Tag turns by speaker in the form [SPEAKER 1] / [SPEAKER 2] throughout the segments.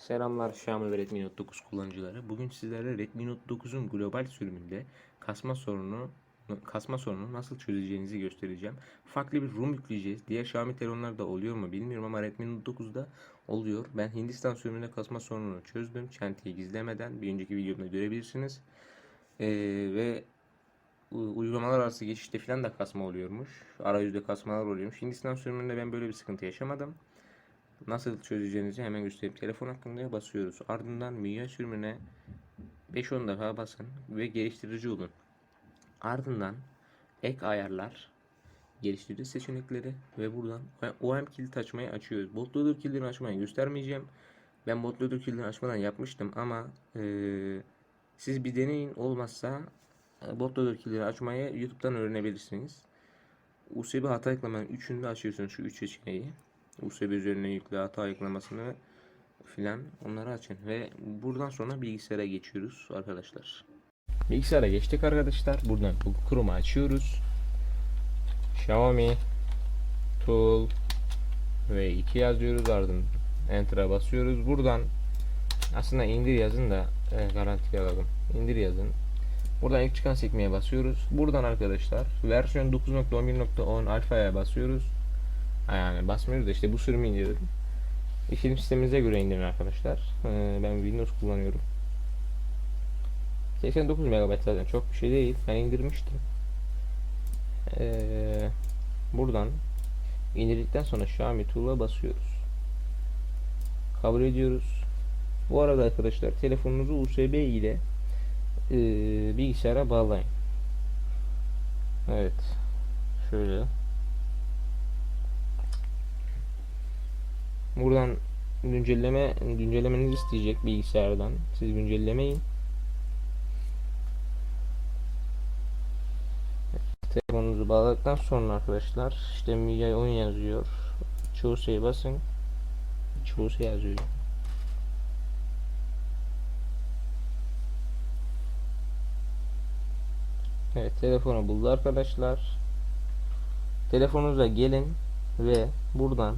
[SPEAKER 1] Selamlar Xiaomi ve Redmi Note 9 kullanıcıları. Bugün sizlere Redmi Note 9'un global sürümünde kasma sorunu kasma sorunu nasıl çözeceğinizi göstereceğim. Farklı bir ROM yükleyeceğiz. Diğer Xiaomi telefonlarda oluyor mu bilmiyorum ama Redmi Note 9'da oluyor. Ben Hindistan sürümünde kasma sorununu çözdüm. Çentiyi gizlemeden bir önceki videomda görebilirsiniz. Ee, ve uygulamalar arası geçişte falan da kasma oluyormuş. Arayüzde kasmalar oluyormuş. Hindistan sürümünde ben böyle bir sıkıntı yaşamadım. Nasıl çözeceğinizi hemen göstereyim. Telefon hakkında basıyoruz. Ardından MIUI sürümüne 5-10 defa basın ve geliştirici olun. Ardından ek ayarlar, geliştirici seçenekleri ve buradan OEM kilit açmayı açıyoruz. Bootloader kilidini açmayı göstermeyeceğim. Ben bootloader kilidini açmadan yapmıştım ama eee, siz bir deneyin olmazsa e, bootloader kilidini açmayı YouTube'dan öğrenebilirsiniz. USB hata eklemenin üçünü de açıyorsunuz şu üç seçeneği. USB üzerine yüklü hata eklemesini filan onları açın ve buradan sonra bilgisayara geçiyoruz arkadaşlar. Bilgisayara geçtik arkadaşlar. Buradan Chrome'u açıyoruz. Xiaomi Tool ve 2 yazıyoruz ardından Enter'a basıyoruz. Buradan aslında indir yazın da e, garanti alalım. İndir yazın. Buradan ilk çıkan sekmeye basıyoruz. Buradan arkadaşlar versiyon 9.11.10 alfaya basıyoruz. Yani basmıyoruz da işte bu sürümü indirdim. İşletim sisteminize göre indirin arkadaşlar. Ee, ben Windows kullanıyorum. 89 MB zaten çok bir şey değil. Ben indirmiştim. Ee, buradan indirdikten sonra Xiaomi Tool'a basıyoruz. Kabul ediyoruz. Bu arada arkadaşlar telefonunuzu USB ile e, bilgisayara bağlayın. Evet. Şöyle. Buradan güncelleme güncellemenizi isteyecek bilgisayardan. Siz güncellemeyin. Telefonunuzu bağladıktan sonra arkadaşlar işte MIUI 10 yazıyor. Çoğu şey basın. Çoğu şey yazıyor. Evet telefonu buldu arkadaşlar. Telefonunuza gelin ve buradan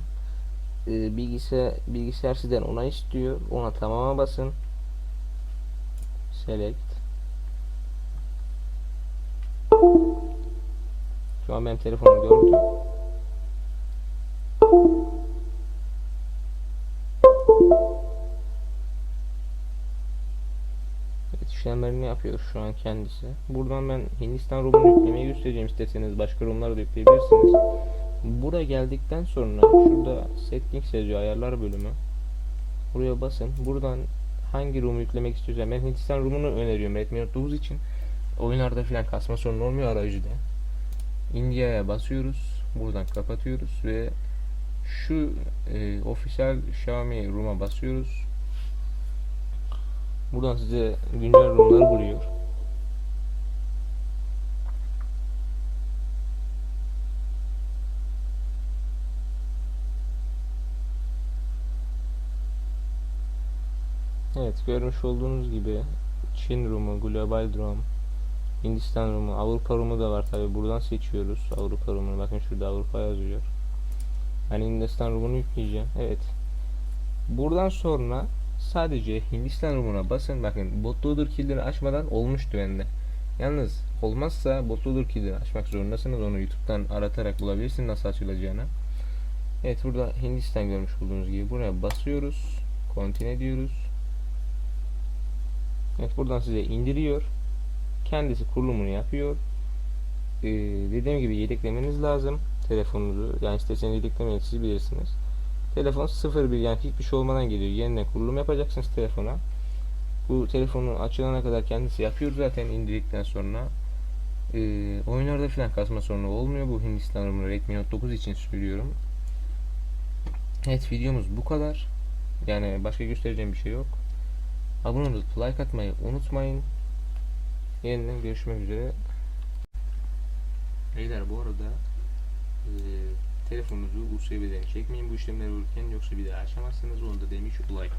[SPEAKER 1] e, bilgisayar bilgisayar sizden onay istiyor. Ona tamama basın. Select. Şu an benim telefonum gördü. Evet, işlemlerini yapıyor şu an kendisi. Buradan ben Hindistan ROM'unu yüklemeyi göstereceğim. İsterseniz başka ROM'ları da yükleyebilirsiniz. Buraya geldikten sonra şurada settings yazıyor ayarlar bölümü. Buraya basın. Buradan hangi ROM'u yüklemek istiyorsan ben Hindistan ROM'unu öneriyorum Redmi Note 9 için. Oyunlarda falan kasma sorunu olmuyor arayüzde. India'ya basıyoruz. Buradan kapatıyoruz ve şu e, official Xiaomi ROM'a basıyoruz. Buradan size güncel ROM'ları buluyor. Evet görmüş olduğunuz gibi Çin Rum'u, Global Rum, Hindistan Rum'u, Avrupa Rum'u da var tabi buradan seçiyoruz Avrupa Rum'unu bakın şurada Avrupa yazıyor. Ben Hindistan Rum'unu yükleyeceğim. Evet. Buradan sonra sadece Hindistan Rum'una basın bakın bootloader kilidini açmadan olmuştu bende. Yalnız olmazsa bootloader kilidini açmak zorundasınız. Onu YouTube'dan aratarak bulabilirsiniz nasıl açılacağını. Evet burada Hindistan görmüş olduğunuz gibi buraya basıyoruz. Continue diyoruz. Evet buradan size indiriyor. Kendisi kurulumunu yapıyor. Ee, dediğim gibi yedeklemeniz lazım telefonunuzu. Yani isterseniz yedeklemeyin siz bilirsiniz. Telefon 01 yani hiçbir şey olmadan geliyor. Yeniden kurulum yapacaksınız telefona. Bu telefonu açılana kadar kendisi yapıyor zaten indirdikten sonra. Ee, oyunlarda falan kasma sorunu olmuyor. Bu Hindistan ROM'u Redmi Note 9 için söylüyorum. Evet videomuz bu kadar. Yani başka göstereceğim bir şey yok. Abone olup like atmayı unutmayın. Yeniden görüşmek üzere. Beyler bu arada e, telefonunuzu USB'den çekmeyin bu işlemleri olurken yoksa bir daha açamazsınız. Onu da demiş olayım.